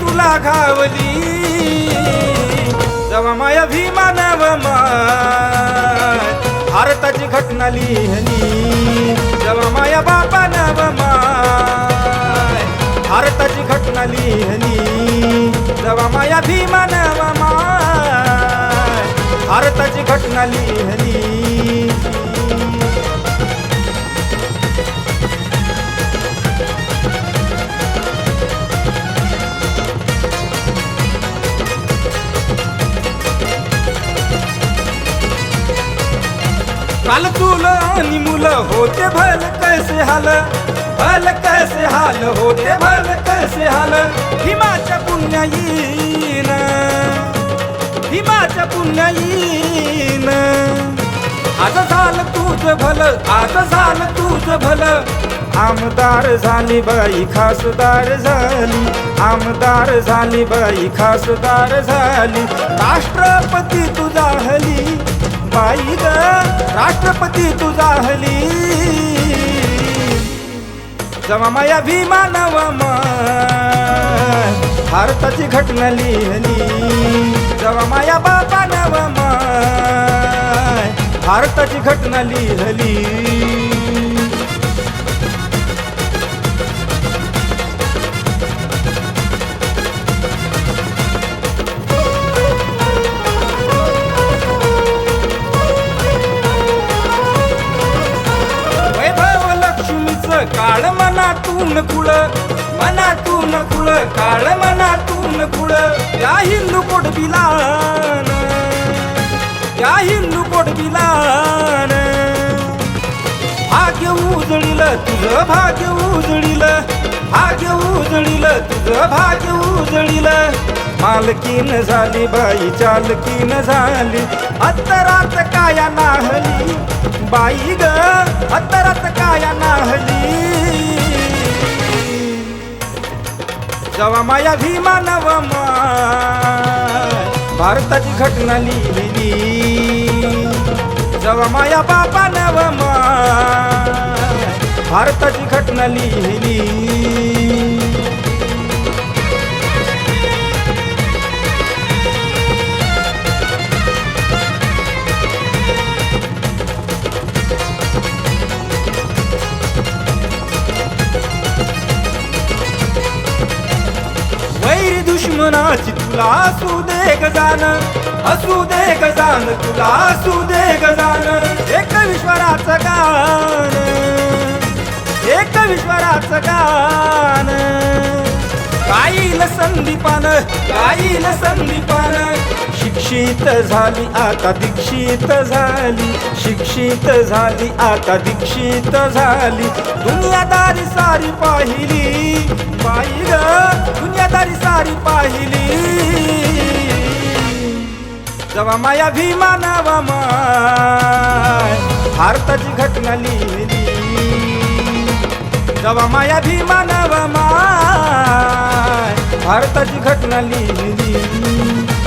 तुला घावली. जवा माया भीमानव भारताची घटना लिहिली. जवा माया बापानव माय भारताची घटना लिहिली. जवा माया भीमानव माय भारताची घटना लिहिली. काल तुला आणि मुलं होते भल कैसे हाल? भल कैसे हाल? होते भल कैसे हाल? भीमाच्या पुण्याईन भीमाच्या येईन आज झालं तुझ भल आज झालं तुझ भल. आमदार झाली बाई खासदार झाली. आमदार झाली बाई खासदार झाली. राष्ट्रपती तुझा हली. बाई ग राष्ट्रपती तुझा हली. जमा माया भीमानव भारताची घटना लिहिली. जवा माया बापानव भारताची घटना लिहिली. काळ मनातून कुळ. मनातून कुळ काळ मनातून कुळ. या हिंदू कोट बिलान या हिंदू कोट बिलान भाग्य उजळील तुझं भाग्य उजळील. भाग्य उजळील तुझं भाग्य उजळील. मालकीन झाली बाई चालकीन झाली. अत्तरात काया नाहली. बाई ग अत्तरात काया नाहली. जवा माया भीमानव माय भारताची घटना लिहिली. जवा माया बापानव नवमा भारताची घटना लिहिली. मनाची तुला असू दे गजान असू दे गजान तुला असू दे गजान एक विश्वराचं गान एक विश्वराचं गान काईल संदीपान काईल संदीपान. शिक्षित झाली आता दीक्षित झाली. शिक्षित झाली आता दीक्षित झाली. दुनियादारी सारी पाहिली. बाई ग दुनियादारी सारी पाहिली. जवा माया भीमानव माय. भारताची घटना लिहिली. जवा माया भीमानव माय. भारताची घटना लिहिली.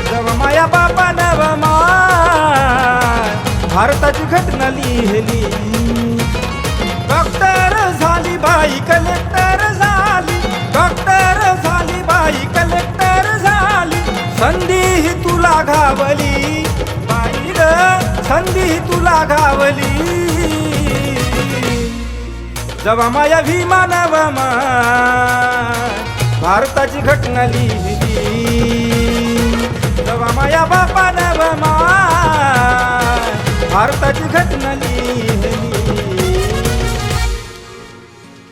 जवा माया बापानव माय. भारताची घटना लिहिली. डॉक्टर झाली बाई कलेक्टर झाली. डॉक्टर झाली बाई कलेक्टर झाली. संधी ही तुला घावली. बाई संधी ही तुला घावली. जवा माया भीमा नवमा भारताची घटना लिहिली.